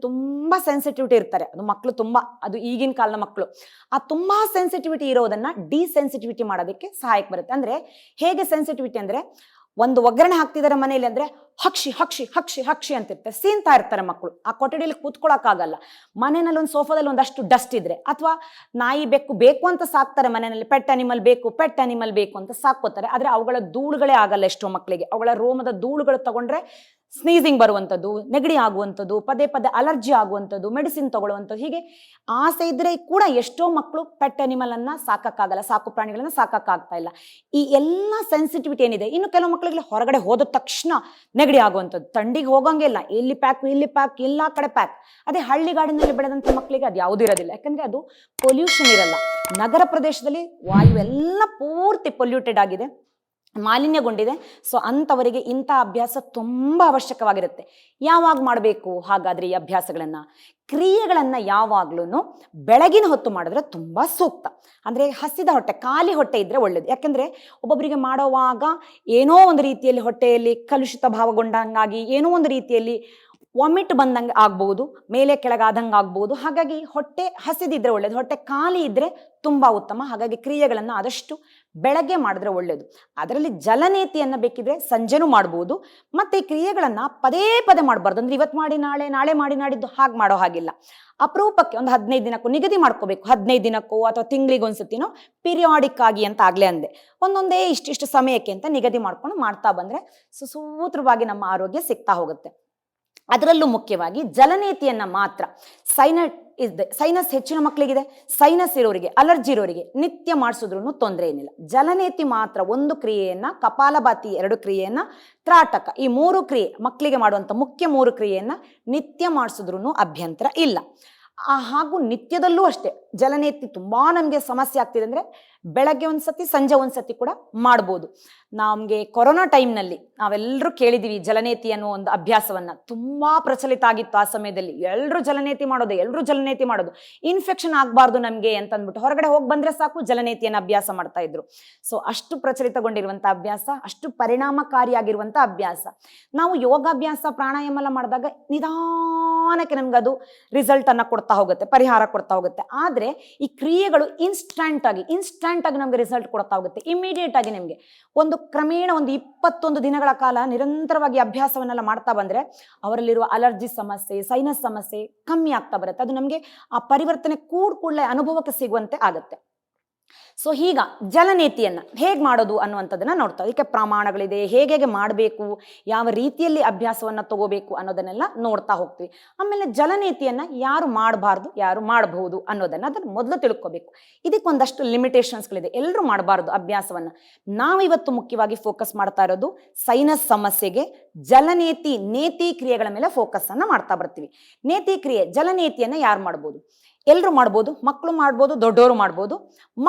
ತುಂಬಾ ಸೆನ್ಸಿಟಿವಿಟಿ ಇರ್ತಾರೆ. ಅದು ಮಕ್ಕಳು ತುಂಬಾ, ಅದು ಈಗಿನ ಕಾಲದ ಮಕ್ಕಳು ಆ ತುಂಬಾ ಸೆನ್ಸಿಟಿವಿಟಿ ಇರೋದನ್ನ ಡಿಸೆನ್ಸಿಟಿವಿಟಿ ಮಾಡೋದಕ್ಕೆ ಸಹಾಯಕ ಬರುತ್ತೆ. ಅಂದ್ರೆ ಹೇಗೆ ಸೆನ್ಸಿಟಿವಿಟಿ ಅಂದ್ರೆ ಒಂದು ಒಗ್ಗರಣೆ ಹಾಕ್ತಿದ್ದಾರೆ ಮನೆಯಲ್ಲಿ ಅಂದ್ರೆ ಹಕ್ಷಿ ಹಕ್ಷಿ ಹಕ್ಷಿ ಹಕ್ಷಿ ಅಂತಿರ್ತಾರೆ ಸೀನ್ತಾ ಇರ್ತಾರೆ ಮಕ್ಕಳು. ಆ ಕೊಠಡಿಯಲ್ಲಿ ಕೂತ್ಕೊಳ್ಳೋಕ್ಕಾಗಲ್ಲ ಮನೆಯಲ್ಲಿ ಒಂದು ಸೋಫಾದಲ್ಲಿ ಒಂದಷ್ಟು ಡಸ್ಟ್ ಇದ್ರೆ ಅಥವಾ ನಾಯಿ ಬೆಕ್ಕು ಬೇಕು ಅಂತ ಸಾಕ್ತಾರೆ ಮನೆಯಲ್ಲಿ. ಪೆಟ್ ಅನಿಮಲ್ ಬೇಕು ಪೆಟ್ ಅನಿಮಲ್ ಬೇಕು ಅಂತ ಸಾಕೋತಾರೆ ಆದ್ರೆ ಅವುಗಳ ಧೂಳುಗಳೇ ಆಗಲ್ಲ ಎಷ್ಟೋ ಮಕ್ಕಳಿಗೆ. ಅವುಗಳ ರೋಮದ ಧೂಳುಗಳು ತಗೊಂಡ್ರೆ ಸ್ನೀಸಿಂಗ್ ಬರುವಂಥದ್ದು ನೆಗಡಿ ಆಗುವಂಥದ್ದು ಪದೇ ಪದೇ ಅಲರ್ಜಿ ಆಗುವಂಥದ್ದು ಮೆಡಿಸಿನ್ ತಗೊಳ್ಳುವಂಥದ್ದು ಹೀಗೆ ಆಸೆ ಇದ್ದರೆ ಕೂಡ ಎಷ್ಟೋ ಮಕ್ಕಳು ಪೆಟ್ ಅನಿಮಲನ್ನು ಸಾಕೋಕ್ಕಾಗಲ್ಲ, ಸಾಕು ಪ್ರಾಣಿಗಳನ್ನು ಸಾಕಕ್ಕಾಗ್ತಾ ಇಲ್ಲ. ಈ ಎಲ್ಲ ಸೆನ್ಸಿಟಿವಿಟಿ ಏನಿದೆ, ಇನ್ನು ಕೆಲವು ಮಕ್ಕಳಿಗೆ ಹೊರಗಡೆ ಹೋದ ತಕ್ಷಣ ನೆಗಡಿ ಆಗುವಂಥದ್ದು ಥಂಡಿಗೆ ಹೋಗೋಂಗಿಲ್ಲ ಇಲ್ಲಿ ಪ್ಯಾಕ್ ಇಲ್ಲಿ ಪ್ಯಾಕ್ ಎಲ್ಲ ಕಡೆ ಪ್ಯಾಕ್ ಅದೇ ಹಳ್ಳಿಗಾಡಿನಲ್ಲಿ ಬೆಳೆದಂಥ ಮಕ್ಕಳಿಗೆ ಅದು ಯಾವುದೂ ಇರೋದಿಲ್ಲ. ಯಾಕಂದ್ರೆ ಅದು ಪೊಲ್ಯೂಷನ್ ಇರಲ್ಲ. ನಗರ ಪ್ರದೇಶದಲ್ಲಿ ವಾಯು ಎಲ್ಲ ಪೂರ್ತಿ ಪೊಲ್ಯೂಟೆಡ್ ಆಗಿದೆ. ಮಾಲಿನ್ಯಗೊಂಡಿದೆ. ಸೊ ಅಂಥವರಿಗೆ ಇಂಥ ಅಭ್ಯಾಸ ತುಂಬ ಅವಶ್ಯಕವಾಗಿರುತ್ತೆ. ಯಾವಾಗ ಮಾಡಬೇಕು? ಹಾಗಾದರೆ ಈ ಅಭ್ಯಾಸಗಳನ್ನು. ಕ್ರಿಯೆಗಳನ್ನು ಯಾವಾಗಲೂ ಬೆಳಗಿನ ಹೊತ್ತು ಮಾಡಿದ್ರೆ ತುಂಬ ಸೂಕ್ತ. ಅಂದರೆ ಹಸಿದ ಹೊಟ್ಟೆ, ಖಾಲಿ ಹೊಟ್ಟೆ ಇದ್ದರೆ ಒಳ್ಳೆಯದು ಯಾಕೆಂದರೆ ಒಬ್ಬೊಬ್ಬರಿಗೆ ಮಾಡುವಾಗ ಏನೋ ಒಂದು ರೀತಿಯಲ್ಲಿ ಹೊಟ್ಟೆಯಲ್ಲಿ ಕಲುಷಿತ ಭಾವಗೊಂಡಂಗಾಗಿ ಏನೋ ಒಂದು ರೀತಿಯಲ್ಲಿ ವಾಮಿಟ್ ಬಂದಂಗೆ ಆಗ್ಬೋದು, ಮೇಲೆ ಕೆಳಗಾದಂಗೆ ಆಗ್ಬೋದು. ಹಾಗಾಗಿ ಹೊಟ್ಟೆ ಹಸಿದಿದ್ರೆ ಒಳ್ಳೇದು, ಹೊಟ್ಟೆ ಖಾಲಿ ಇದ್ದರೆ ತುಂಬ ಉತ್ತಮ. ಹಾಗಾಗಿ ಕ್ರಿಯೆಗಳನ್ನು ಆದಷ್ಟು ಬೆಳಗ್ಗೆ ಮಾಡಿದ್ರೆ ಒಳ್ಳೆಯದು ಅದರಲ್ಲಿ ಜಲನೇತಿಯನ್ನು ಬೇಕಿದ್ರೆ ಸಂಜೆನೂ ಮಾಡ್ಬೋದು. ಮತ್ತು ಈ ಕ್ರಿಯೆಗಳನ್ನು ಪದೇ ಪದೇ ಮಾಡಬಾರ್ದು. ಅಂದ್ರೆ ಇವತ್ತು ಮಾಡಿ, ನಾಳೆ ನಾಳೆ ಮಾಡಿ, ನಾಡಿದ್ದು ಹಾಗೆ ಮಾಡೋ ಹಾಗಿಲ್ಲ. ಅಪರೂಪಕ್ಕೆ ಒಂದು ಹದಿನೈದು ದಿನಕ್ಕೂ ನಿಗದಿ ಮಾಡ್ಕೋಬೇಕು. ಹದಿನೈದು ದಿನಕ್ಕೋ ಅಥವಾ ತಿಂಗಳಿಗೆ ಒಂದ್ಸತಿನೋ ಪಿರಿಯಾಡಿಕ್ ಆಗಿ ಅಂತ ಆಗಲೇ ಅಂದೆ. ಒಂದೊಂದೇ ಇಷ್ಟಿಷ್ಟು ಸಮಯಕ್ಕೆ ಅಂತ ನಿಗದಿ ಮಾಡ್ಕೊಂಡು ಮಾಡ್ತಾ ಬಂದರೆ ಸುಸೂತ್ರವಾಗಿ ನಮ್ಮ ಆರೋಗ್ಯ ಸಿಗ್ತಾ ಹೋಗುತ್ತೆ. ಅದರಲ್ಲೂ ಮುಖ್ಯವಾಗಿ ಜಲನೇತಿಯನ್ನ ಮಾತ್ರ. ಸೈನ ಇದೆ ಸೈನಸ್ ಹೆಚ್ಚಿನ ಮಕ್ಕಳಿಗಿದೆ ಸೈನಸ್ ಇರೋರಿಗೆ, ಅಲರ್ಜಿ ಇರೋರಿಗೆ ನಿತ್ಯ ಮಾಡಿಸಿದ್ರು ತೊಂದರೆ ಏನಿಲ್ಲ. ಜಲನೇತಿ ಮಾತ್ರ ಒಂದು ಕ್ರಿಯೆಯನ್ನು, ಕಪಾಲಭಾತಿ ಎರಡು ಕ್ರಿಯೆಯನ್ನು, ತ್ರಾಟಕ ಈ ಮೂರು ಕ್ರಿಯೆ ಮಕ್ಕಳಿಗೆ ಮಾಡುವಂಥ ಮುಖ್ಯ ಮೂರು ಕ್ರಿಯೆಯನ್ನು ನಿತ್ಯ ಮಾಡಿಸಿದ್ರು ಅಭ್ಯಂತರ ಇಲ್ಲ. ಹಾಗೂ ನಿತ್ಯದಲ್ಲೂ ಅಷ್ಟೇ ಜಲನೇತಿ ತುಂಬಾ ನಮಗೆ ಸಮಸ್ಯೆ ಆಗ್ತಿದೆ ಅಂದ್ರೆ ಬೆಳಗ್ಗೆ ಒಂದ್ಸತಿ, ಸಂಜೆ ಒಂದ್ಸತಿ ಕೂಡ ಮಾಡ್ಬೋದು. ನಮಗೆ ಕೊರೋನಾ ಟೈಮ್ನಲ್ಲಿ ನಾವೆಲ್ಲರೂ ಕೇಳಿದೀವಿ ಜಲನೇತಿ ಅನ್ನೋ ಒಂದು ಅಭ್ಯಾಸವನ್ನ. ತುಂಬಾ ಪ್ರಚಲಿತ ಆಗಿತ್ತು ಆ ಸಮಯದಲ್ಲಿ. ಎಲ್ಲರೂ ಜಲನೇತಿ ಮಾಡೋದು ಎಲ್ಲರೂ ಜಲನೇತಿ ಮಾಡೋದು. ಇನ್ಫೆಕ್ಷನ್ ಆಗಬಾರ್ದು ನಮಗೆ ಅಂತ ಅಂದ್ಬಿಟ್ಟು ಹೊರಗಡೆ ಹೋಗಿ ಬಂದ್ರೆ ಸಾಕು ಜಲನೇತಿಯನ್ನು ಅಭ್ಯಾಸ ಮಾಡ್ತಾ ಇದ್ರು. ಸೊ ಅಷ್ಟು ಪ್ರಚಲಿತಗೊಂಡಿರುವಂಥ ಅಭ್ಯಾಸ, ಅಷ್ಟು ಪರಿಣಾಮಕಾರಿಯಾಗಿರುವಂಥ ಅಭ್ಯಾಸ. ನಾವು ಯೋಗಾಭ್ಯಾಸ, ಪ್ರಾಣಾಯಾಮ ಎಲ್ಲ ಮಾಡಿದಾಗ ನಿಧಾನಕ್ಕೆ ನಮ್ಗೆ ಅದು ರಿಸಲ್ಟ್ ಅನ್ನ ಕೊಡ್ತಾ ಹೋಗುತ್ತೆ, ಪರಿಹಾರ ಕೊಡ್ತಾ ಹೋಗುತ್ತೆ. ಆದ್ರೆ ಈ ಕ್ರಿಯೆಗಳು ಇನ್ಸ್ಟಂಟ್ ಆಗಿ ಇನ್ಸ್ಟಂಟ್ ಆಗಿ ನಮಗೆ ರಿಸಲ್ಟ್ ಕೊಡ್ತಾ ಹೋಗುತ್ತೆ ಇಮಿಡಿಯೇಟ್ ಆಗಿ ನಿಮಗೆ. ಒಂದು ಕ್ರಮೇಣ ಒಂದು ಇಪ್ಪತ್ತೊಂದು ದಿನಗಳ ಕಾಲ ನಿರಂತರವಾಗಿ ಅಭ್ಯಾಸವನ್ನೆಲ್ಲ ಮಾಡ್ತಾ ಬಂದರೆ ಅವರಲ್ಲಿರುವ ಅಲರ್ಜಿ ಸಮಸ್ಯೆ ಸೈನಸ್ ಸಮಸ್ಯೆ ಕಮ್ಮಿ ಆಗ್ತಾ ಬರುತ್ತೆ. ಅದು ನಮಗೆ ಆ ಪರಿವರ್ತನೆ ಕೂಡ ಕೂಡಲೇ ಅನುಭವಕ್ಕೆ ಸಿಗುವಂತೆ ಆಗುತ್ತೆ. ಸೊ ಹೀಗ ಜಲನೇತಿಯನ್ನು ಹೇಗೆ ಮಾಡೋದು ಅನ್ನುವಂಥದ್ದನ್ನು ನೋಡ್ತಾ ಅದಕ್ಕೆ ಪ್ರಮಾಣಗಳಿದೆ, ಹೇಗೆ ಹೇಗೆ ಮಾಡಬೇಕು, ಯಾವ ರೀತಿಯಲ್ಲಿ ಅಭ್ಯಾಸವನ್ನು ತಗೋಬೇಕು ಅನ್ನೋದನ್ನೆಲ್ಲ ನೋಡ್ತಾ ಹೋಗ್ತೀವಿ. ಆಮೇಲೆ ಜಲನೇತಿಯನ್ನು ಯಾರು ಮಾಡಬಾರ್ದು, ಯಾರು ಮಾಡಬಹುದು ಅನ್ನೋದನ್ನು ಅದನ್ನು ಮೊದಲು ತಿಳ್ಕೋಬೇಕು. ಇದಕ್ಕೊಂದಷ್ಟು ಲಿಮಿಟೇಷನ್ಸ್ಗಳಿದೆ. ಎಲ್ಲರೂ ಮಾಡಬಾರ್ದು ಅಭ್ಯಾಸವನ್ನು. ನಾವಿವತ್ತು ಮುಖ್ಯವಾಗಿ ಫೋಕಸ್ ಮಾಡ್ತಾ ಇರೋದು ಸೈನಸ್ ಸಮಸ್ಯೆಗೆ ಜಲನೇತಿ, ನೇತಿ ಕ್ರಿಯೆಗಳ ಮೇಲೆ ಫೋಕಸ್ ಅನ್ನ ಮಾಡ್ತಾ ಬರ್ತೀವಿ. ನೇತಿ ಕ್ರಿಯೆ, ಜಲನೇತಿಯನ್ನ ಯಾರು ಮಾಡ್ಬೋದು? ಎಲ್ಲರೂ ಮಾಡ್ಬೋದು ಮಕ್ಕಳು ಮಾಡ್ಬೋದು ದೊಡ್ಡವರು ಮಾಡ್ಬೋದು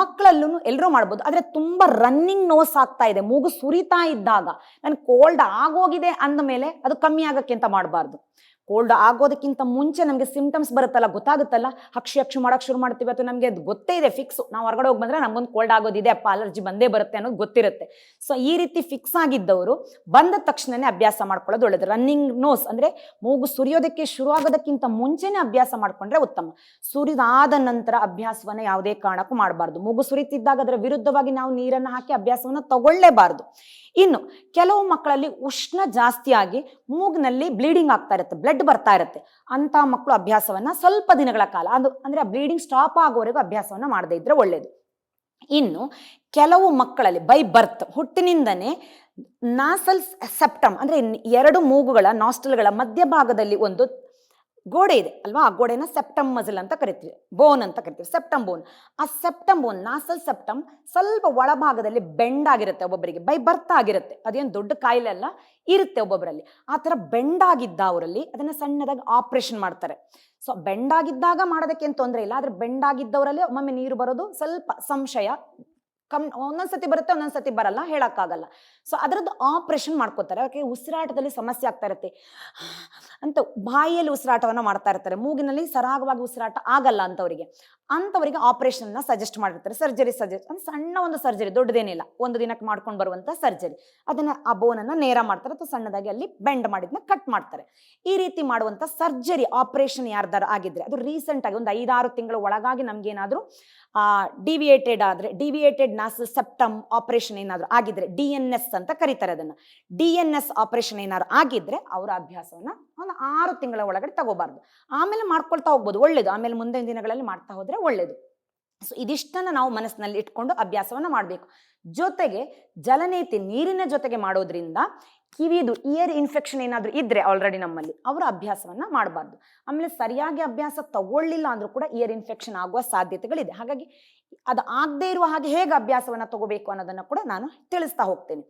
ಮಕ್ಕಳಲ್ಲೂ ಎಲ್ಲರೂ ಮಾಡ್ಬೋದು. ಆದರೆ ತುಂಬ ರನ್ನಿಂಗ್ ನೋಸ್ ಆಗ್ತಾ ಇದೆ, ಮೂಗು ಸುರಿತಾ ಇದ್ದಾಗ. ನನ್ಗೆ ಕೋಲ್ಡ್ ಆಗೋಗಿದೆ ಅಂದ ಮೇಲೆ ಅದು ಕಮ್ಮಿ ಆಗಕ್ಕೆ ಅಂತ ಮಾಡಬಾರ್ದು. ಕೋಲ್ಡ್ ಆಗೋದಕ್ಕಿಂತ ಮುಂಚೆ ನಮಗೆ ಸಿಮ್ಟಮ್ಸ್ ಬರುತ್ತಲ್ಲ, ಗೊತ್ತಾಗುತ್ತಲ್ಲ? ಹಕ್ಷಿ ಹಕ್ಷಿ ಮಾಡೋಕೆ ಶುರು ಮಾಡ್ತೀವಿ. ಅಥವಾ ನಮಗೆ ಅದು ಗೊತ್ತೇ ಇದೆ ಫಿಕ್ಸ್ ನಾವು ಹೊರಗಡೆ ಹೋಗಿ ಬಂದರೆ ನಮಗೊಂದು ಕೋಲ್ಡ್ ಆಗೋದಿದೆ, ಅಪ್ಪ ಅಲರ್ಜಿ ಬಂದೇ ಬರುತ್ತೆ ಅನ್ನೋದು ಗೊತ್ತಿರುತ್ತೆ. ಸೊ ಈ ರೀತಿ ಫಿಕ್ಸ್ ಆಗಿದ್ದವರು ಬಂದ ತಕ್ಷಣನೇ ಅಭ್ಯಾಸ ಮಾಡ್ಕೊಳ್ಳೋದು ಒಳ್ಳೇದು. ರನ್ನಿಂಗ್ ನೋಸ್ ಅಂದ್ರೆ ಮೂಗು ಸುರಿಯೋದಕ್ಕೆ ಶುರು ಆಗೋದಕ್ಕಿಂತ ಮುಂಚೆನೇ ಅಭ್ಯಾಸ ಮಾಡಿಕೊಂಡ್ರೆ ಉತ್ತಮ. ಸುರಿದಾದ ನಂತರ ಅಭ್ಯಾಸವನ್ನು ಯಾವುದೇ ಕಾರಣಕ್ಕೂ ಮಾಡಬಾರ್ದು. ಮೂಗು ಸುರಿತಿದ್ದಾಗ ಅದರ ವಿರುದ್ಧವಾಗಿ ನಾವು ನೀರನ್ನು ಹಾಕಿ ಅಭ್ಯಾಸವನ್ನು ತಗೊಳ್ಳೇಬಾರ್ದು. ಇನ್ನು ಕೆಲವು ಮಕ್ಕಳಲ್ಲಿ ಉಷ್ಣ ಜಾಸ್ತಿಯಾಗಿ ಮೂಗಿನಲ್ಲಿ ಬ್ಲೀಡಿಂಗ್ ಆಗ್ತಾ ಇರುತ್ತೆ. ಬ್ಲಡ್ ಬರ್ತಾ ಇರುತ್ತೆ. ಅಂತ ಮಕ್ಕಳು ಅಭ್ಯಾಸವನ್ನ ಸ್ವಲ್ಪ ದಿನಗಳ ಕಾಲ ಅದು ಅಂದ್ರೆ ಬ್ಲೀಡಿಂಗ್ ಸ್ಟಾಪ್ ಆಗೋವರೆಗೂ ಅಭ್ಯಾಸವನ್ನ ಮಾಡದೇ ಇದ್ರೆ ಒಳ್ಳೇದು. ಇನ್ನು ಕೆಲವು ಮಕ್ಕಳಲ್ಲಿ ಬೈ ಬರ್ತ್ ಹುಟ್ಟಿನಿಂದನೇ ನಾಸಲ್ ಸೆಪ್ಟಮ್ ಅಂದ್ರೆ ಎರಡು ಮೂಗುಗಳ ನಾಸ್ಟಲ್ಗಳ ಮಧ್ಯಭಾಗದಲ್ಲಿ ಒಂದು ಗೋಡೆ ಇದೆ, ಅಲ್ವಾ? ಆ ಗೋಡೆನ ಸೆಪ್ಟಮ್ ಮಜಲ್ ಅಂತ ಕರಿತೀವಿ ಬೋನ್ ಅಂತ ಕರಿತೀವಿ ಸೆಪ್ಟಮ್ ಬೋನ್ ಆ ಸೆಪ್ಟಮ್ ಬೋನ್ ನಾಸಲ್ ಸೆಪ್ಟಮ್ ಸ್ವಲ್ಪ ಒಳಭಾಗದಲ್ಲಿ ಬೆಂಡ್ ಆಗಿರುತ್ತೆ ಒಬ್ಬೊಬ್ಬರಿಗೆ ಬೈ ಬರ್ತಾ ಆಗಿರುತ್ತೆ. ಅದೇನು ದೊಡ್ಡ ಕಾಯಿಲೆ ಅಲ್ಲ, ಇರುತ್ತೆ ಒಬ್ಬೊಬ್ಬರಲ್ಲಿ ಆ ಥರ ಬೆಂಡ್ ಆಗಿದ್ದ ಅವರಲ್ಲಿ ಅದನ್ನು ಸಣ್ಣದಾಗಿ ಆಪರೇಷನ್ ಮಾಡ್ತಾರೆ. ಸೊ ಬೆಂಡ್ ಆಗಿದ್ದಾಗ ಮಾಡೋದಕ್ಕೆ ಏನು ತೊಂದರೆ ಇಲ್ಲ, ಆದರೆ ಬೆಂಡ್ ಆಗಿದ್ದವರಲ್ಲಿ ಒಮ್ಮೊಮ್ಮೆ ನೀರು ಬರೋದು, ಸ್ವಲ್ಪ ಸಂಶಯ, ಕಮ್, ಒಂದೊಂದ್ಸತಿ ಬರುತ್ತೆ, ಒಂದೊಂದ್ಸತಿ ಬರಲ್ಲ, ಹೇಳೋಕ್ಕಾಗಲ್ಲ. ಸೊ ಅದರದ್ದು ಆಪರೇಷನ್ ಮಾಡ್ಕೋತಾರೆ, ಯಾಕೆ? ಉಸಿರಾಟದಲ್ಲಿ ಸಮಸ್ಯೆ ಆಗ್ತಾ ಇರುತ್ತೆ. ಅಂತ ಬಾಯಿಯಲ್ಲಿ ಉಸಿರಾಟವನ್ನು ಮಾಡ್ತಾ ಇರ್ತಾರೆ. ಮೂಗಿನಲ್ಲಿ ಸರಾಗವಾಗಿ ಉಸಿರಾಟ ಆಗಲ್ಲ ಅಂತವರಿಗೆ. ಅಂಥವರಿಗೆ ಆಪರೇಷನ್ನ ಸಜೆಸ್ಟ್ ಮಾಡಿರ್ತಾರೆ. ಸರ್ಜರಿ ಸಜೆಸ್ಟ್ ಅಂದ್ರೆ ಸಣ್ಣ ಒಂದು ಸರ್ಜರಿ ದೊಡ್ಡದೇನಿಲ್ಲ. ಒಂದು ದಿನಕ್ಕೆ ಮಾಡ್ಕೊಂಡು ಬರುವಂಥ ಸರ್ಜರಿ ಅದನ್ನು ಆ ಬೋನನ್ನು ನೇರ ಮಾಡ್ತಾರೆ ಅಥವಾ ಸಣ್ಣದಾಗಿ ಅಲ್ಲಿ ಬೆಂಡ್ ಮಾಡಿದ್ನ ಕಟ್ ಮಾಡ್ತಾರೆ. ಈ ರೀತಿ ಮಾಡುವಂಥ ಸರ್ಜರಿ ಆಪರೇಷನ್ ಯಾರ್ದಾರು ಆಗಿದ್ರೆ, ಅದು ರೀಸೆಂಟ್ ಆಗಿ ಒಂದು ಐದಾರು ತಿಂಗಳ ಒಳಗಾಗಿ ನಮಗೇನಾದರೂ ಡಿವಿಯೇಟೆಡ್ ಆದರೆ ಡಿವಿಯೇಟೆಡ್ ನಾಸ್ ಸೆಪ್ಟಮ್ ಆಪರೇಷನ್ ಏನಾದರೂ ಆಗಿದ್ರೆ ಡಿ ಎನ್ ಎಸ್ ಅಂತ ಕರೀತಾರೆ ಅದನ್ನು. ಡಿ ಎನ್ ಎಸ್ ಆಪರೇಷನ್ ಏನಾದ್ರು ಆಗಿದ್ರೆ, ಅವರ ಅಭ್ಯಾಸವನ್ನ ಒಂದು ಆರು ತಿಂಗಳ ಒಳಗಡೆ ತಗೋಬಾರ್ದು. ಆಮೇಲೆ ಮಾಡ್ಕೊಳ್ತಾ ಹೋಗ್ಬೋದು, ಒಳ್ಳೇದು. ಆಮೇಲೆ ಮುಂದಿನ ದಿನಗಳಲ್ಲಿ ಮಾಡ್ತಾ ಹೋದ್ರೆ ಒಳ್ಳೇದು. ಸೊ ಇದಿಷ್ಟನ್ನ ನಾವು ಮನಸ್ಸಿನಲ್ಲಿ ಇಟ್ಕೊಂಡು ಅಭ್ಯಾಸವನ್ನ ಮಾಡಬೇಕು. ಜೊತೆಗೆ ಜಲನೇತಿ ನೀರಿನ ಜೊತೆಗೆ ಮಾಡೋದ್ರಿಂದ ಕಿವಿದು ಇಯರ್ ಇನ್ಫೆಕ್ಷನ್ ಏನಾದರೂ ಇದ್ರೆ ಆಲ್ರೆಡಿ ನಮ್ಮಲ್ಲಿ ಅವರ ಅಭ್ಯಾಸವನ್ನ ಮಾಡಬಾರ್ದು. ಆಮೇಲೆ ಸರಿಯಾಗಿ ಅಭ್ಯಾಸ ತಗೊಳ್ಳಿಲ್ಲ ಅಂದ್ರೂ ಕೂಡ ಇಯರ್ ಇನ್ಫೆಕ್ಷನ್ ಆಗುವ ಸಾಧ್ಯತೆಗಳಿದೆ. ಹಾಗಾಗಿ ಅದು ಆಗದೇ ಇರುವ ಹಾಗೆ ಹೇಗೆ ಅಭ್ಯಾಸವನ್ನ ತಗೋಬೇಕು ಅನ್ನೋದನ್ನ ಕೂಡ ನಾನು ತಿಳಿಸ್ತಾ ಹೋಗ್ತೇನೆ.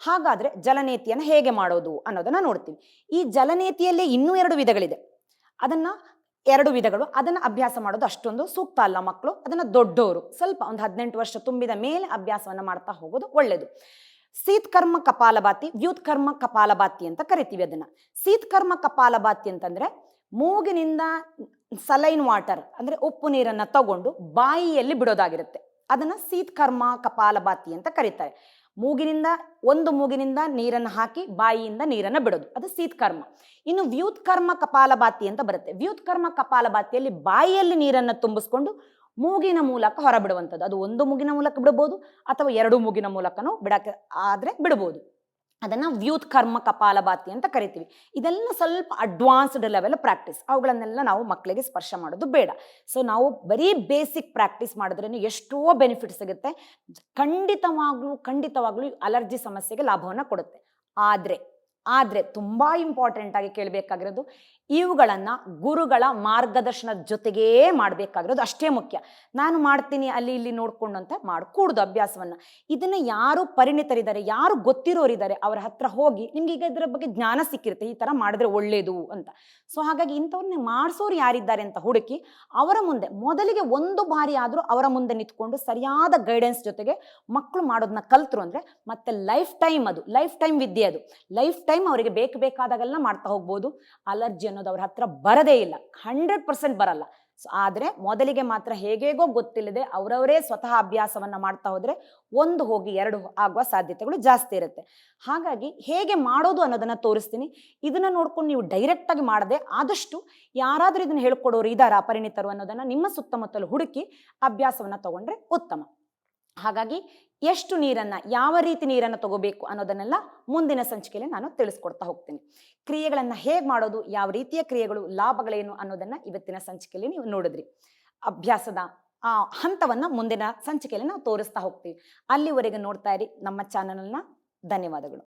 ಹಾಗಾದ್ರೆ ಜಲನೇತಿಯನ್ನು ಹೇಗೆ ಮಾಡೋದು ಅನ್ನೋದನ್ನ ನೋಡ್ತೀವಿ ಈ ಜಲನೇತಿಯಲ್ಲಿ ಇನ್ನೂ ಎರಡು ವಿಧಗಳಿದೆ. ಅದನ್ನ ಎರಡು ವಿಧಗಳು. ಅದನ್ನು ಅಭ್ಯಾಸ ಮಾಡೋದು ಅಷ್ಟೊಂದು ಸೂಕ್ತ ಅಲ್ಲ ಮಕ್ಕಳು ಅದನ್ನು ದೊಡ್ಡವರು ಸ್ವಲ್ಪ ಒಂದು ಹದಿನೆಂಟು ವರ್ಷ ತುಂಬಿದ ಮೇಲೆ ಅಭ್ಯಾಸವನ್ನು ಮಾಡ್ತಾ ಹೋಗೋದು ಒಳ್ಳೆಯದು ಸೀತ್ಕರ್ಮ ಕಪಾಲಭಾತಿ ವ್ಯೂತ್ಕರ್ಮ ಕಪಾಲಭಾತಿ ಅಂತ ಕರಿತೀವಿ ಅದನ್ನು. ಸೀತ್ಕರ್ಮ ಕಪಾಲಭಾತಿ ಅಂತಂದರೆ ಮೂಗಿನಿಂದ ಸಲೈನ್ ವಾಟರ್ ಅಂದರೆ ಉಪ್ಪು ನೀರನ್ನು ತಗೊಂಡು ಬಾಯಿಯಲ್ಲಿ ಬಿಡೋದಾಗಿರುತ್ತೆ. ಅದನ್ನು ಸೀತ್ಕರ್ಮ ಕಪಾಲಭಾತಿ ಅಂತ ಕರೀತಾರೆ. ಮೂಗಿನಿಂದ, ಒಂದು ಮೂಗಿನಿಂದ ನೀರನ್ನು ಹಾಕಿ ಬಾಯಿಯಿಂದ ನೀರನ್ನು ಬಿಡೋದು. ಅದು ಶೀತಕರ್ಮ ಇನ್ನು ವ್ಯೂತ್ಕರ್ಮ ಕಪಾಲಭಾತಿ ಅಂತ ಬರುತ್ತೆ. ವ್ಯೂತ್ಕರ್ಮ ಕಪಾಲಭಾತಿಯಲ್ಲಿ ಬಾಯಿಯಲ್ಲಿ ನೀರನ್ನು ತುಂಬಿಸ್ಕೊಂಡು ಮೂಗಿನ ಮೂಲಕ ಹೊರಬಿಡುವಂಥದ್ದು. ಅದು ಒಂದು ಮೂಗಿನ ಮೂಲಕ ಬಿಡಬಹುದು ಅಥವಾ ಎರಡು ಮೂಗಿನ ಮೂಲಕನೂ ಬಿಡಕ್ಕೆ, ಆದರೆ ಬಿಡಬಹುದು ಅದನ್ನ ವ್ಯೂತ್ ಕರ್ಮ ಕಪಾಲಭಾತಿ ಅಂತ ಕರಿತೀವಿ. ಇದೆಲ್ಲ ಸ್ವಲ್ಪ ಅಡ್ವಾನ್ಸ್ಡ್ ಲೆವೆಲ್ ಪ್ರಾಕ್ಟೀಸ್ ಅವುಗಳನ್ನೆಲ್ಲ ನಾವು ಮಕ್ಕಳಿಗೆ ಸ್ಪರ್ಶ ಮಾಡೋದು ಬೇಡ. ಸೊ ನಾವು ಬರೀ ಬೇಸಿಕ್ ಪ್ರಾಕ್ಟೀಸ್ ಮಾಡಿದ್ರೇ ಎಷ್ಟೋ ಬೆನಿಫಿಟ್ ಸಿಗುತ್ತೆ. ಖಂಡಿತವಾಗ್ಲೂ ಖಂಡಿತವಾಗ್ಲೂ ಅಲರ್ಜಿ ಸಮಸ್ಯೆಗೆ ಲಾಭವನ್ನು ಕೊಡುತ್ತೆ. ಆದರೆ ಆದರೆ ತುಂಬ ಇಂಪಾರ್ಟೆಂಟ್ ಆಗಿ ಕೇಳಬೇಕಾಗಿರೋದು ಇವುಗಳನ್ನು ಗುರುಗಳ ಮಾರ್ಗದರ್ಶನದ ಜೊತೆಗೇ ಮಾಡಬೇಕಾಗಿರೋದು ಅಷ್ಟೇ ಮುಖ್ಯ. ನಾನು ಮಾಡ್ತೀನಿ, ಅಲ್ಲಿ ಇಲ್ಲಿ ನೋಡಿಕೊಂಡು ಅಂತ ಮಾಡಿಕೂಡ್ದು ಅಭ್ಯಾಸವನ್ನು. ಇದನ್ನು ಯಾರು ಪರಿಣಿತರಿದ್ದಾರೆ, ಯಾರು ಗೊತ್ತಿರೋರಿದ್ದಾರೆ, ಅವರ ಹತ್ರ ಹೋಗಿ ನಿಮ್ಗೆ ಈಗ ಇದರ ಬಗ್ಗೆ ಜ್ಞಾನ ಸಿಕ್ಕಿರುತ್ತೆ, ಈ ಥರ ಮಾಡಿದ್ರೆ ಒಳ್ಳೆಯದು ಅಂತ. ಸೊ ಹಾಗಾಗಿ ಇಂಥವ್ರನ್ನ ಮಾಡಿಸೋರು ಯಾರಿದ್ದಾರೆ ಅಂತ ಹುಡುಕಿ ಅವರ ಮುಂದೆ, ಮೊದಲಿಗೆ ಒಂದು ಬಾರಿ ಆದರೂ ಅವರ ಮುಂದೆ ನಿಂತ್ಕೊಂಡು ಸರಿಯಾದ ಗೈಡೆನ್ಸ್ ಜೊತೆಗೆ ಮಕ್ಕಳು ಮಾಡೋದನ್ನ ಕಲ್ತರು ಅಂದರೆ ಮತ್ತೆ ಲೈಫ್ ಟೈಮ್ ಅದು ಲೈಫ್ ಟೈಮ್ ವಿದ್ಯೆ ಅದು. ಲೈಫ್ ಟೈಮ್ ಅವರಿಗೆ ಬೇಕು ಬೇಕಾದಾಗೆಲ್ಲ ಮಾಡ್ತಾ ಹೋಗ್ಬೋದು. ಅಲರ್ಜಿ ಅನ್ನೋದು ಅವ್ರ ಹತ್ರ ಬರದೇ ಇಲ್ಲ. ಹಂಡ್ರೆಡ್ ಪರ್ಸೆಂಟ್ ಬರಲ್ಲ. ಸೊ ಆದರೆ ಮೊದಲಿಗೆ ಮಾತ್ರ ಹೇಗೇಗೋ ಗೊತ್ತಿಲ್ಲದೆ ಅವರವರೇ ಸ್ವತಃ ಅಭ್ಯಾಸವನ್ನ ಮಾಡ್ತಾ ಹೋದರೆ ಒಂದು ಹೋಗಿ ಎರಡು ಆಗುವ ಸಾಧ್ಯತೆಗಳು ಜಾಸ್ತಿ ಇರುತ್ತೆ. ಹಾಗಾಗಿ ಹೇಗೆ ಮಾಡೋದು ಅನ್ನೋದನ್ನ ತೋರಿಸ್ತೀನಿ. ಇದನ್ನ ನೋಡ್ಕೊಂಡು ನೀವು ಡೈರೆಕ್ಟ್ ಆಗಿ ಮಾಡದೆ ಆದಷ್ಟು ಯಾರಾದರೂ ಇದನ್ನ ಹೇಳ್ಕೊಡೋರು ಇದಾರ, ಪರಿಣಿತರು ಅನ್ನೋದನ್ನ ನಿಮ್ಮ ಸುತ್ತಮುತ್ತಲು ಹುಡುಕಿ ಅಭ್ಯಾಸವನ್ನ ತಗೊಂಡ್ರೆ ಉತ್ತಮ. ಹಾಗಾಗಿ ಎಷ್ಟು ನೀರನ್ನ, ಯಾವ ರೀತಿ ನೀರನ್ನ ತಗೋಬೇಕು ಅನ್ನೋದನ್ನೆಲ್ಲ ಮುಂದಿನ ಸಂಚಿಕೆಯಲ್ಲಿ ನಾನು ತಿಳಿಸ್ಕೊಡ್ತಾ ಹೋಗ್ತೀನಿ. ಕ್ರಿಯೆಗಳನ್ನು ಹೇಗೆ ಮಾಡೋದು, ಯಾವ ರೀತಿಯ ಕ್ರಿಯೆಗಳು, ಲಾಭಗಳೇನು ಅನ್ನೋದನ್ನ ಇವತ್ತಿನ ಸಂಚಿಕೆಯಲ್ಲಿ ನೀವು ನೋಡಿದ್ರಿ. ಅಭ್ಯಾಸದ, ಆ ಹಂತವನ್ನು ಮುಂದಿನ ಸಂಚಿಕೆಯಲ್ಲಿ ನಾವು ತೋರಿಸ್ತಾ ಹೋಗ್ತೀವಿ. ಅಲ್ಲಿವರೆಗೆ ನೋಡ್ತಾ ಇರಿ, ನಮ್ಮ ಚಾನಲ್ನ ಧನ್ಯವಾದಗಳು.